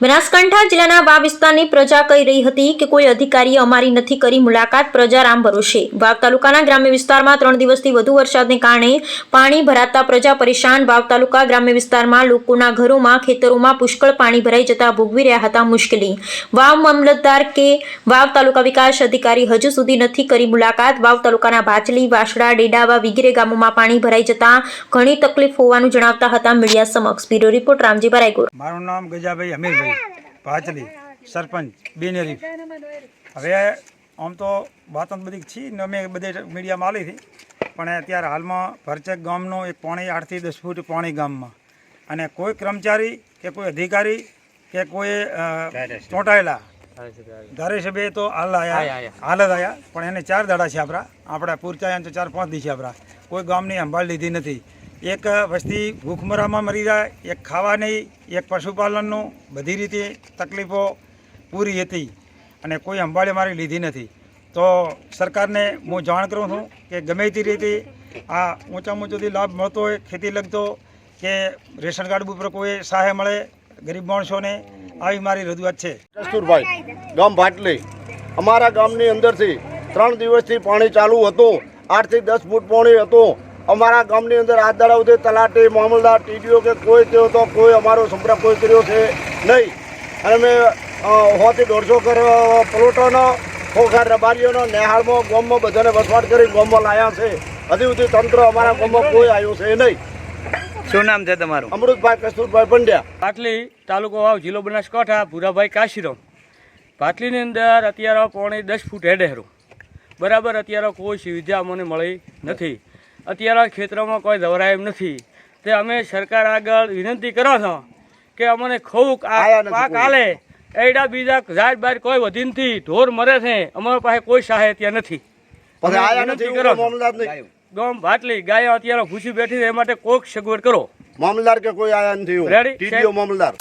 બનાસકાંઠા જિલ્લાના વાવ વિસ્તારની પ્રજા કહી રહી હતી કે કોઈ અધિકારીએ અમારી નથી કરી મુલાકાત, પ્રજા રામ ભરોસે. વાવ તાલુકાના ગ્રામ્ય વિસ્તારમાં ત્રણ દિવસથી વધુ વરસાદને કારણે પાણી ભરાતા પ્રજા પરેશાન. વાવ તાલુકા ગ્રામ્ય વિસ્તારમાં લોકોના ઘરોમાં, ખેતરોમાં પુષ્કળ પાણી ભરાઈ જતા ભોગવી રહ્યા હતા મુશ્કેલી. વાવ મામલતદાર કે વાવ તાલુકા વિકાસ અધિકારી હજુ સુધી નથી કરી મુલાકાત. વાવ તાલુકાના ભાચલી વાસડા, ડેડાવા વગેરે ગામોમાં પાણી ભરાઈ જતા ઘણી તકલીફ હોવાનું જણાવતા હતા મીડિયા સમક્ષ. બ્યુરો રિપોર્ટ રામજીભાઈ ભરાઈગોર મારું નામ ગજાભાઈ અમીરભાઈ. ભાચલી સરપંચ બેનેરી હવે આમ તો વાતો બધી છી ને અમે બધે મીડિયામાં આલી હતી. પણ અત્યારે હાલમાં ભરચક ગામનો એક પાણી આઠથી દસ ફૂટ પાણી ગામમાં. અને કોઈ કર્મચારી કે કોઈ અધિકારી કે કોઈ ચોંટાયેલા. ધારાસભ્ય. તો હાલ આયા હાલ જ આવ્યા પણ એને ચાર દાડા છે આપણા. આપણા પૂરતા તો ચાર પાંચ દી છે આપણા. કોઈ ગામની સંભાળ લીધી નથી. એક વસ્તી ભૂખમરામાં મરી જાય, એક ખાવાની એક પશુપાલનનું બધી રીતે તકલીફો પૂરી હતી અને કોઈ અંબાળે મારી લીધી નથી. તો સરકારને હું જાણ કરું છું કે ગમે તે રીતે આ ઊંચામાં ઊંચોથી લાભ મળતો હોય, ખેતી લગતો કે રેશન કાર્ડ ઉપર કોઈ સહાય મળે, ગરીબ માણસોને, આવી મારી રજૂઆત છે. કસ્તુરભાઈ ગામ ભાટલી. અમારા ગામની અંદરથી ત્રણ દિવસથી પાણી ચાલુ હતું, આઠથી દસ ફૂટ પાણી હતું. અમારા ગામની અંદર આજ દાડા સુધી તલાટી મામલદાર ટીડીઓ કે કોઈ થયો તો કોઈ અમારો સંપર્ક કોઈ કર્યો છે નહીં. અને મેં હોથી દોઢસો કર પ્લોટોનો ખોખાર રબારીઓનો નેહાળમાં ગામમાં બધાને વસવાટ કરી ગામમાં લાયા છે. હજી સુધી તંત્ર અમારા ગામમાં કોઈ આવ્યું છે નહીં. શું નામ છે તમારું? અમૃતભાઈ કસ્તુરભાઈ પંડ્યા. પાટલી તાલુકો વાવ જિલ્લો બનાસકાંઠા ભૂરાભાઈ કાશીરામ. પાટલીની અંદર અત્યારે પોણે દસ ફૂટ હેડેરું બરાબર અત્યારે કોઈ સુવિધા અમને મળી નથી. અત્યારે ખેતરોમાં કોઈ દવરાય એમ નથી. તે અમે સરકાર આગળ વિનંતી કરો છો કે અમને ખૂબ પાક. હાલે એડા બીજા ઝાડ બાર કોઈ વધી નથી ઢોર મરે છે અમારા પાસે કોઈ સહાય ત્યાં નથી. વિનંતી કરો. મામલદાર ભાટલી ગાયો. અત્યારે ભૂસી બેઠી છે એ માટે કોઈક સગવડ કરો. મામલદાર કે કોઈ આયા નથી રેડી મામલદાર